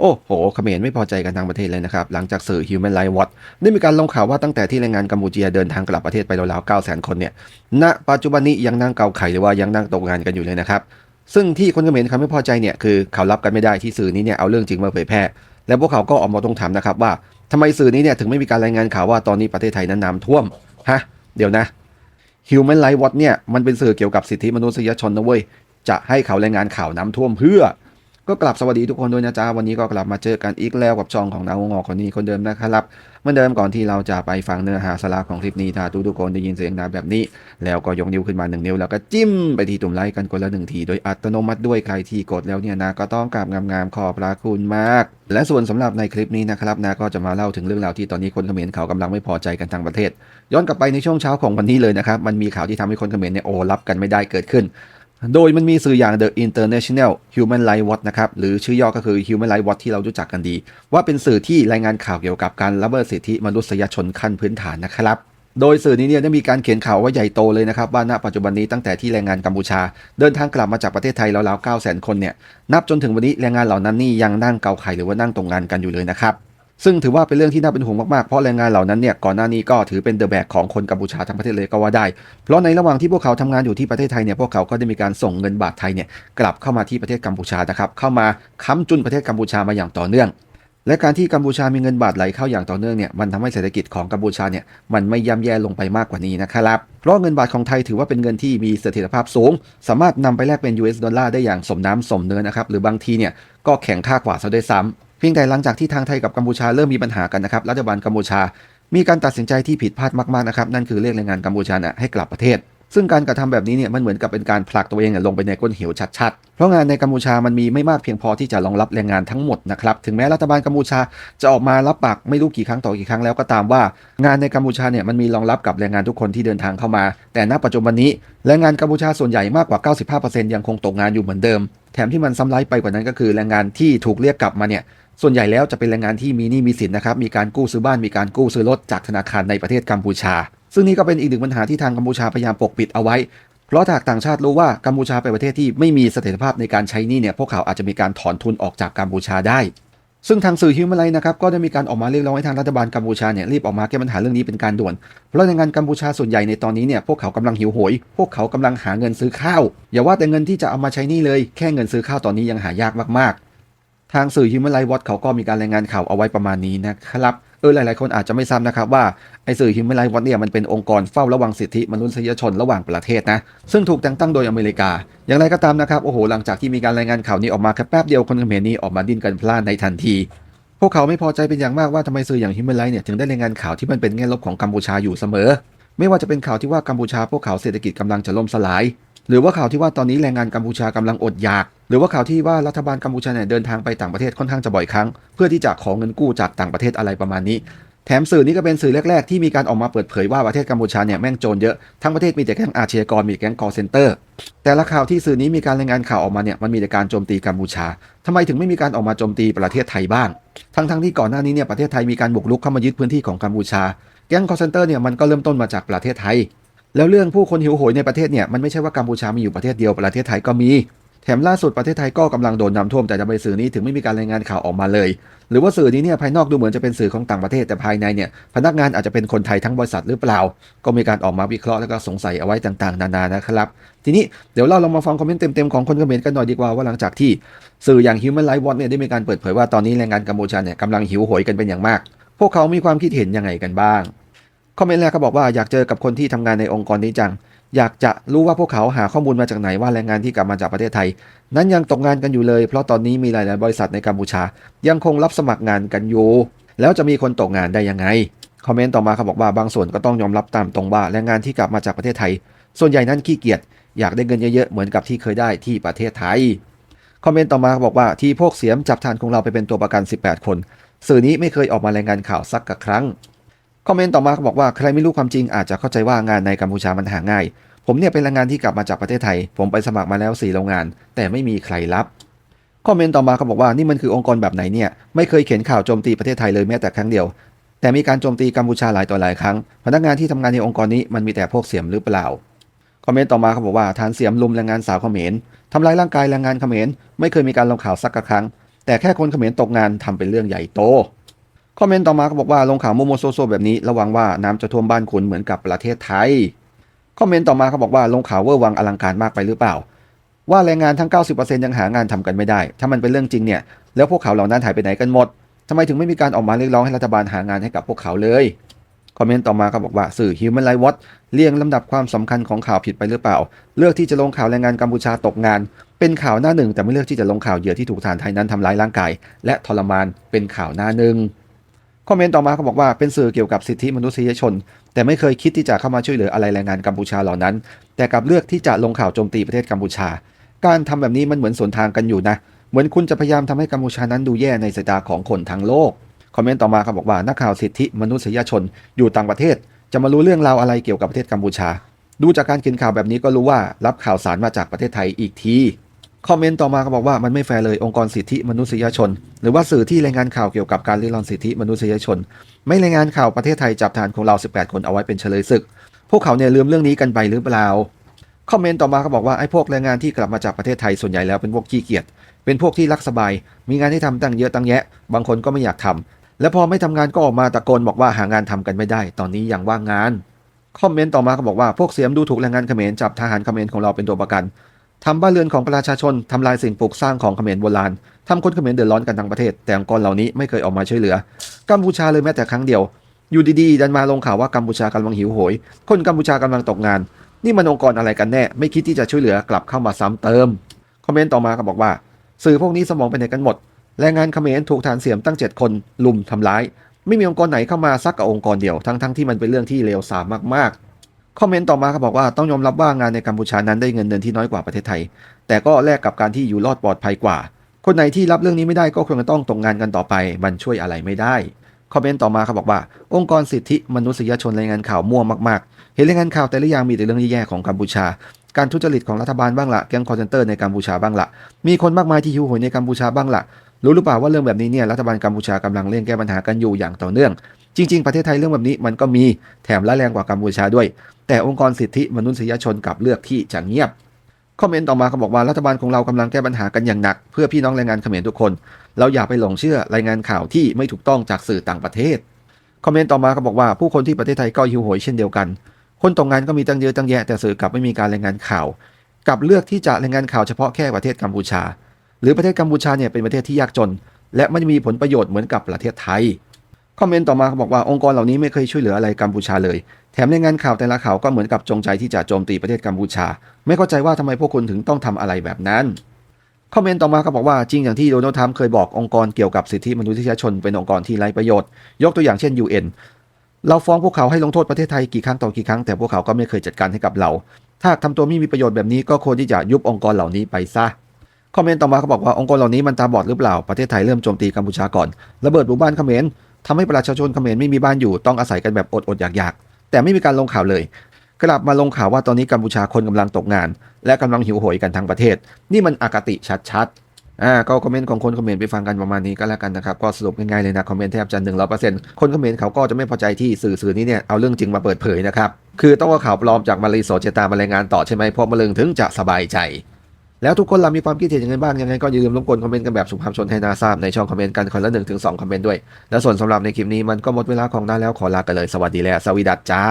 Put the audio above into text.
โอ้โหเขมรไม่พอใจกันทางประเทศเลยนะครับ หลังจากสื่อ Human Rights Watch ได้มีการลงข่าวว่าตั้งแต่ที่แรงงานกัมพูชีเดินทางกลับประเทศไปราวๆ9 0 0 0 0 คนเนี่ยณปัจจุบันนี้ยังนั่งเกาไข่หรือว่ายังนั่งตกงานกันอยู่เลยนะครับ ซึ่งที่คนเขมรเขาไม่พอใจเนี่ยคือเขารับกันไม่ได้ที่สื่อนี้เนี่ยเอาเรื่องจริงมาเผยแพร่ และพวกเขาก็ออกมาตรงถามนะครับว่าทำไมสื่อนี้เนี่ยถึงไม่มีการรายงานข่าวว่าตอนนี้ประเทศไทยนั้นน้ำท่วมฮะเดี๋ยวนะ Human Rights Watch เนี่ยมันเป็นสื่อเกี่ยวกับสิทธิมนุษยชนนะเว้ยจะให้เขารายงานข่าวน้ำท่วมเพื่อ ก็กลับสวัสดีทุกคนด้วยนะจ๊ะ วันนี้ก็กลับมาเจอกันอีกแล้วกับช่องของนาวงอคนนี้คนเดิมนะครับเหมือนเดิมก่อนที่เราจะไปฟังเนื้อหาสาระของคลิปนี้ถ้าทุกทุกคนได้ยินเสียงดังแบบนี้ แล้วก็ยกนิ้วขึ้นมาหนึ่งนิ้วแล้วก็จิ้มไปที่ตุ่มไลค์กันคนละหนึ่งทีโดยอัตโนมัติด้วยใครที่กดแล้วเนี่ยนะก็ต้องกราบงามๆขอบพระคุณมาก และส่วนสำหรับในคลิปนี้นะครับนะก็จะมาเล่าถึงเรื่องราวที่ตอนนี้คนเขมรเขากำลังไม่พอใจกันทางประเทศ ย้อนกลับไปในช่วงเช้าของวันนี้เลยนะครับมันมีข่าวที่ทำให้คนเขมรเนี่ยโอ้รับกันไม่ได้เกิดขึ้น โดยมันมีสื่ออย่าง The International Human Rights Watch นะครับ หรือชื่อย่อก็คือ Human Rights Watch ที่เรารู้จักกันดี ว่าเป็นสื่อที่รายงานข่าวเกี่ยวกับการละเมิดสิทธิมนุษยชนขั้นพื้นฐานนะครับโดยสื่อนี้เนี่ยได้มีการเขียนข่าวว่าใหญ่โตเลยนะครับว่าณปัจจุบันนี้ตั้งแต่ที่แรงงานกัมพูชา เดินทางกลับมาจากประเทศไทยราวๆ9 0 0 0 0คนเนี่ยนับจนถึงวันนี้แรงงานเหล่านั้นนี่ยังนั่งเกาไข่หรือว่านั่งตรงงานกันอยู่เลยนะครับ ซึ่งถือว่าเป็นเรื่องที่น่าเป็นห่วงมากๆ เพราะแรงงานเหล่านั้นเนี่ยก่อนหน้านี้ก็ถือเป็นเดอะแบกของคนกัมพูชาทั้งประเทศเลยก็ว่าได้ เพราะในระหว่างที่พวกเขาทำงานอยู่ที่ประเทศไทยเนี่ยพวกเขาก็ได้มีการส่งเงินบาทไทยเนี่ยกลับเข้ามาที่ประเทศกัมพูชานะครับเข้ามาค้ำจุนประเทศกัมพูชามาอย่างต่อเนื่อง และการที่กัมพูชามีเงินบาทไหลเข้าอย่างต่อเนื่องเนี่ยมันทำให้เศรษฐกิจของกัมพูชาเนี่ยมันไม่ย่ำแย่ลงไปมากกว่านี้นะครับเพราะเงินบาทของไทยถือว่าเป็นเงินที่มีเสถียรภาพสูง สามารถนำไปแลกเป็น US ดอลลาร์ได้อย่างสมน้ำสมเนื้อนะครับหรือบางทีเนี่ยก็แข็งค่ากว่าซะด้วยซ้ำ เพียงแต่หลังจากที่ทางไทยกับกัมพูชาเริ่มมีปัญหากันนะครับรัฐบาลกัมพูชา มีการตัดสินใจที่ผิดพลาดมากๆนะครับนั่นคือเรียกแรงงานกัมพูชาให้กลับประเทศ ซึ่งการกระทำแบบนี้เนี่ยมันเหมือนกับเป็นการผลักตัวเองลงไปในก้นเหวชัดๆ เพราะงานในกัมพูชามันมีไม่มากเพียงพอที่จะรองรับแรงงานทั้งหมดนะครับถึงแม้รัฐบาลกัมพูชาจะออกมารับปากไม่รู้กี่ครั้งต่อกี่ครั้งแล้วก็ตามว่า งานในกัมพูชาเนี่ยมันมีรองรับกับแรงงานทุกคนที่เดินทางเข้ามา แต่ณปัจจุบันนี้แรงงานกัมพูชาส่วนใหญ่มากกว่า 95%ยังคงตกงานอยู่เหมือนเดิม แถมที่มันซ้ำร้ายไปกว่านั้นก็คือแรงงานที่ถูกเรียกกลับมาเนี่ย ส่วนใหญ่แล้วจะเป็นแรงงานที่มีหนี้มีสินนะครับ มีการกู้ซื้อบ้าน มีการกู้ซื้อรถจากธนาคารในประเทศกัมพูชา ซึ่งนี่ก็เป็นอีกหนึ่งปัญหาที่ทางกัมพูชาพยายามปกปิดเอาไว้ เพราะหากต่างชาติรู้ว่ากัมพูชาเป็นประเทศที่ไม่มีเสถียรภาพในการใช้หนี้เนี่ย พวกเขาอาจจะมีการถอนทุนออกจากกัมพูชาได้ ซึ่งทางสื่อฮิวแมนไลน์นะครับ ก็ได้มีการออกมาเรียกร้องให้ทางรัฐบาลกัมพูชาเนี่ยรีบออกมาแก้ปัญหาเรื่องนี้เป็นการด่วน เพราะแรงงานกัมพูชาส่วนใหญ่ในตอนนี้เนี่ย พวกเขากำลังหิวโหย พวกเขากำลังหาเงินซื้อข้าว อย่าว่าแต่เงินที่จะเอามาใช้นี้เลย แค่เงินซื้อข้าวตอนนี้ยังหายากมากๆ ทางสื่อ Human Rights Watch เขาก็มีการรายงานข่าวเอาไว้ประมาณนี้นะครับเออหลาย ๆ คนอาจจะไม่ทราบนะครับว่าไอสื่อ Human Rights Watch เนี่ยมันเป็นองค์กรเฝ้าระวังสิทธิมนุษยชนระหว่างประเทศนะ ซึ่งถูกแต่งตั้งโดยอเมริกา อย่างไรก็ตามนะครับ โอ้โห หลังจากที่มีการรายงานข่าวนี้ออกมาแค่แป๊บเดียวคนเขมรนี้ออกมาดิ้นกันพล่านในทันที พวกเขาไม่พอใจเป็นอย่างมากว่าทำไมสื่ออย่าง Human Rights เนี่ยถึงได้รายงานข่าวที่มันเป็นแง่ลบของกัมพูชาอยู่เสมอ ไม่ว่าจะเป็นข่าวที่ว่ากัมพูชาพวกเขาเศรษฐกิจกำลังจะล่มสลาย หรือว่าข่าวที่ว่าตอนนี้แรงงานกัมพูชากำลังอดอยาก หรือว่าข่าวที่ว่ารัฐบาลกัมพูชาเนี่ยเดินทางไปต่างประเทศค่อนข้างจะบ่อยครั้ง เพื่อที่จะขอเงินกู้จากต่างประเทศอะไรประมาณนี้ แถมสื่อนี้ก็เป็นสื่อแรก ๆ ที่มีการออกมาเปิดเผยว่าประเทศกัมพูชาเนี่ยแม่งโจรเยอะ ทั้งประเทศมีแต่แก๊งอาชญากรมีแก๊งคอเซนเตอร์ แต่ละข่าวที่สื่อนี้มีการรายงานข่าวออกมาเนี่ยมันมีแต่การโจมตีกัมพูชาทำไมถึงไม่มีการออกมาโจมตีประเทศไทยบ้าง ทั้งๆที่ก่อนหน้านี้เนี่ยประเทศไทยมีการบุกรุกเข้ามายึดพื้นที่ของกัมพูชา แก๊งคอเซนเตอร์เนี่ยมันก็เริ่มต้นมาจากประเทศไทย แล้วเรื่องผู้คนหิวโหยในประเทศเนี่ยมันไม่ใช่ว่ากัมพูชามีอยู่ประเทศเดียวประเทศไทยก็มีแถมล่าสุดประเทศไทยก็กำลังโดนน้ำท่วมแต่ทำไมสื่อนี้ถึงไม่มีการรายงานข่าวออกมาเลย หรือว่าสื่อนี้เนี่ยภายนอกดูเหมือนจะเป็นสื่อของต่างประเทศแต่ภายในเนี่ยพนักงานอาจจะเป็นคนไทยทั้งบริษัทหรือเปล่า ก็มีการออกมาวิเคราะห์แล้วก็สงสัยเอาไว้ต่างๆ นานานะครับ ทีนี้เดี๋ยวเราลองมาฟังคอมเมนต์เต็มๆของคนคอมเขมรกันหน่อยดีกว่าว่าหลังจากที่สื่ออย่าง Human Rights Watch เนี่ยได้มีการเปิดเผยว่าตอนนี้แรงงานกัมพูชาเนี่ยกำลังหิวโหยกันเป็นอย่างมาก พวกเขามีความคิดเห็นยังไงกันบ้าง คอมเมนต์แรกเขาบอกว่าอยากเจอกับคนที่ทำงานในองค์กรนี้จัง อยากจะรู้ว่าพวกเขาหาข้อมูลมาจากไหนว่าแรงงานที่กลับมาจากประเทศไทย นั้นยังตกงานกันอยู่เลย เพราะตอนนี้มีหลายๆบริษัทในกัมพูชา ยังคงรับสมัครงานกันอยู่แล้วจะมีคนตกงานได้ยังไงคอมเมนต์ต่อมาเขาบอกว่าบางส่วนก็ต้องยอมรับตามตรงว่าแรงงานที่กลับมาจากประเทศไทย ส่วนใหญ่นั้นขี้เกียจอยากได้เงินเยอะๆเหมือนกับที่เคยได้ที่ประเทศไทยคอมเมนต์ต่อมาเขาบอกว่าที่พวกเสียมจับทานของเราไปเป็นตัวประกัน 18 คน สื่อนี้ไม่เคยออกมารายงานข่าวสักกะครั้ง คอมเมนต์ต่อมาเขาบอกว่าใครไม่รู้ความจริงอาจจะเข้าใจว่างานในกัมพูชามันหาง่าย ผมเนี่ยเป็นแรงงานที่กลับมาจากประเทศไทย ผมไปสมัครมาแล้ว 4 โรงงาน แต่ไม่มีใครรับคอมเมนต์ต่อมาเขาบอกว่านี่มันคือองค์กรแบบไหนเนี่ยไม่เคยเขียนข่าวโจมตีประเทศไทยเลยแม้แต่ครั้งเดียว แต่มีการโจมตีกัมพูชาหลายต่อหลายครั้ง พนักงานที่ทำงานในองค์กรนี้มันมีแต่พวกเสียมหรือเปล่าคอมเมนต์ต่อมาเขาบอกว่าฐานเสียมลุมแรงงานสาวเขมรทำร้ายร่างกายแรงงานเขมรไม่เคยมีการลงข่าวสักกครั้ง แต่แค่คนเขมรตกงานทำเป็นเรื่องใหญ่โต คอมเมนต์ต่อมาก็บอกว่าลงข่าวโมโมโซโซแบบนี้ระวังว่าน้ำจะท่วมบ้านคุณเหมือนกับประเทศไทย คอมเมนต์ต่อมาเขาบอกว่าลงข่าวเวอร์วังอลังการมากไปหรือเปล่า ว่าแรงงานทั้ง 90%ยังหางานทำกันไม่ได้ ถ้ามันเป็นเรื่องจริงเนี่ยแล้วพวกเขาเหล่านั้นหายไปไหนกันหมดทำไมถึงไม่มีการออกมาเรียกร้องให้รัฐบาลหางานให้กับพวกเขาเลยคอมเมนต์ต่อมาเขาบอกว่าสื่อ Human Rights Watch เรียงลำดับความสำคัญของข่าวผิดไปหรือเปล่า เลือกที่จะลงข่าวแรงงานกัมพูชาตกงาน เป็นข่าวหน้าหนึ่ง แต่ไม่เลือกที่จะลงข่าวเหยื่อที่ถูกทหารไทยนั้นทำร้ายร่างกาย และทรมานเป็นข่าวหน้าหนึ่ง คอมเมนต์ต่อมาเขาบอกว่าเป็นสื่อเกี่ยวกับสิทธิมนุษยชน แต่ไม่เคยคิดที่จะเข้ามาช่วยเหลืออะไรแรงงานกัมพูชาเหล่านั้น แต่กลับเลือกที่จะลงข่าวโจมตีประเทศกัมพูชา การทำแบบนี้มันเหมือนสวนทางกันอยู่นะ เหมือนคุณจะพยายามทำให้กัมพูชานั้นดูแย่ในสายตาของคนทั้งโลกคอมเมนต์ต่อมาเขาบอกว่านักข่าวสิทธิมนุษยชนอยู่ต่างประเทศ จะมารู้เรื่องราวอะไรเกี่ยวกับประเทศกัมพูชา ดูจากการเขียนข่าวแบบนี้ก็รู้ว่ารับข่าวสารมาจากประเทศไทยอีกที คอมเมนต์ต่อมาเขาบอกว่ามันไม่แฟร์เลยองค์กรสิทธิมนุษยชน หรือว่าสื่อที่รายงานข่าวเกี่ยวกับการริดรอนสิทธิมนุษยชน ไม่รายงานข่าวประเทศไทยจับทหารของเรา 18 คนเอาไว้เป็นเฉลยศึก พวกเขาเนี่ยลืมเรื่องนี้กันไปหรือเปล่าคอมเมนต์ต่อมาเขาบอกว่าไอ้พวกแรงงานที่กลับมาจากประเทศไทยส่วนใหญ่แล้วเป็นพวกขี้เกียจเป็นพวกที่รักสบาย มีงานให้ทำตั้งเยอะตั้งแยะ บางคนก็ไม่อยากทำและพอไม่ทำงานก็ออกมาตะโกนบอกว่าหางานทำกันไม่ได้ ตอนนี้ยังว่างงานคอมเมนต์ต่อมาเขาบอกว่าพวกเสียมดูถูกแรงงานเขมรจับทหารเขมรของเราเป็นตัวประกัน ทำบ้านเรือนของประชาชนทำลายสิ่งปลูกสร้างของเขมรโบราณทำคนเขมรเดือดร้อนกันทั้งประเทศ แต่องค์กรเหล่านี้ไม่เคยออกมาช่วยเหลือ กัมพูชาเลยแม้แต่ครั้งเดียว อยู่ดีๆ ดันมาลงข่าวว่ากัมพูชากำลังหิวโหย คนกัมพูชากำลังตกงาน นี่มันองค์กรอะไรกันแน่ ไม่คิดที่จะช่วยเหลือกลับเข้ามาซ้ำเติม คอมเมนต์ต่อมาก็บอกว่า สื่อพวกนี้สมองไปไหนกันหมด แรงงานเขมรถูกฐานเสียมตั้ง 7 คนลุมทำร้าย ไม่มีองค์กรไหนเข้ามาซักกับองค์กรเดียว ทั้งๆที่มันเป็นเรื่องที่เลวทรามมากๆ คอมเมนต์ต่อมาเขาบอกว่าต้องยอมรับว่างานในกัมพูชานั้นได้เงินเดือนที่น้อยกว่าประเทศไทย แต่ก็แลกกับการที่อยู่รอดปลอดภัยกว่า คนไหนที่รับเรื่องนี้ไม่ได้ก็ควรจะต้องตกงงานกันต่อไป มันช่วยอะไรไม่ได้คอมเมนต์ต่อมาเขาบอกว่า องค์กรสิทธิมนุษยชนรายงานข่าวมั่วมากๆ เห็นรายงานข่าวแต่ละอย่างมีแต่เรื่องแย่ๆของกัมพูชา การทุจริตของรัฐบาลบ้างละแก๊งคอร์เซนเตอร์ในกัมพูชาบ้างละมีคนมากมายที่หิวโหยในกัมพูชาบ้างละรู้หรือเปล่าว่าเรื่องแบบนี้เนี่ยรัฐบาลกัมพูชากำลังเร่งแก้ปัญหากันอยู่อย่างต่อเนื่อง จริง ๆ ประเทศไทยเรื่องแบบนี้มันก็มีแถมร้ายแรงกว่ากัมพูชาด้วย แต่องค์กรสิทธิมนุษยชนกลับเลือกที่จะเงียบคอมเมนต์ต่อมาเขาบอกว่ารัฐบาลของเรากำลังแก้ปัญหากันอย่างหนัก เพื่อพี่น้องแรงงานเขมรทุกคน เราอย่าไปหลงเชื่อรายงานข่าวที่ไม่ถูกต้องจากสื่อต่างประเทศคอมเมนต์ต่อมาเขาบอกว่าผู้คนที่ประเทศไทยก็หิวโหยเช่นเดียวกัน คนตกงงานก็มีตั้งเยอะตั้งแยะแต่สื่อกลับไม่มีการรายงานข่าวกลับเลือกที่จะรายงานข่าวเฉพาะแค่ประเทศกัมพูชา หรือประเทศกัมพูชาเนี่ยเป็นประเทศที่ยากจน และไม่มีผลประโยชน์เหมือนกับประเทศไทยคอมเมนต์ต่อมาเขาบอกว่าองค์กรเหล่านี้ไม่เคยช่วยเหลืออะไรกัมพูชาเลย แถมในงานข่าวแต่ละข่าวก็เหมือนกับจงใจที่จะโจมตีประเทศกัมพูชา ไม่เข้าใจว่าทำไมพวกคุณถึงต้องทำอะไรแบบนั้นคอมเมนต์ต่อมาเขาบอกว่าจริงอย่างที่โดนัลด์ทรัมป์เคยบอกองค์กรเกี่ยวกับสิทธิมนุษยชนเป็นองค์กรที่ไร้ประโยชน์ ยกตัวอย่างเช่น UN เราฟ้องพวกเขาให้ลงโทษประเทศไทยกี่ครั้งต่อกี่ครั้งแต่พวกเขาก็ไม่เคยจัดการให้กับเรา ถ้าทำตัวไม่มีประโยชน์แบบนี้ก็ควรที่จะยุบองค์กรเหล่านี้ไปซะคอมเมนต์ต่อมาเขาบอกว่าองค์กรเหล่านี้มันตาบอดหรือเปล่าประเทศไทยเริ่มโจมตีกัมพูชาก่อนระเบิดหมู่บ้านเขมรทำให้ประชาชนเขมรไม่มีบ้านอยู่ต้องอาศัยกันแบบอดๆอยากๆ แต่ไม่มีการลงข่าวเลย กลับมาลงข่าวว่าตอนนี้กัมพูชาคนกำลังตกงาน และกำลังหิวโหยกันทั้งประเทศ นี่มันอคติชัดๆอ่าก็คอมเมนต์ของคนคอมเขมรไปฟังกันประมาณนี้ก็แล้วกันนะครับก็สรุปง่ายๆเลยนะคอมเมนต์แทบจะหนึ่งร้อยเปอร์เซ็นต์คนคอมเขมรเขาก็จะไม่พอใจที่สื่อสื่อนี้เนี่ยเอาเรื่องจริงมาเปิดเผยนะครับคือต้องเอาข่าวปลอมจากมารีโซเจตามารายงานต่อใช่ไหมเพราะมาเริงถึงจะสบายใจ แล้วทุกคนเรามีความคิดเห็นยังไงบ้างยังไงก็อย่าลืมรบกวนคอมเมนต์กันแบบสุภาพชนให้นาทราบในช่องคอมเมนต์กันคนละหนึ่งถึงสองคอมเมนต์ด้วย แล้วส่วนสำหรับในคลิปนี้มันก็หมดเวลาของน้าแล้วขอลากันเลยสวัสดีและสวีดัสจ้า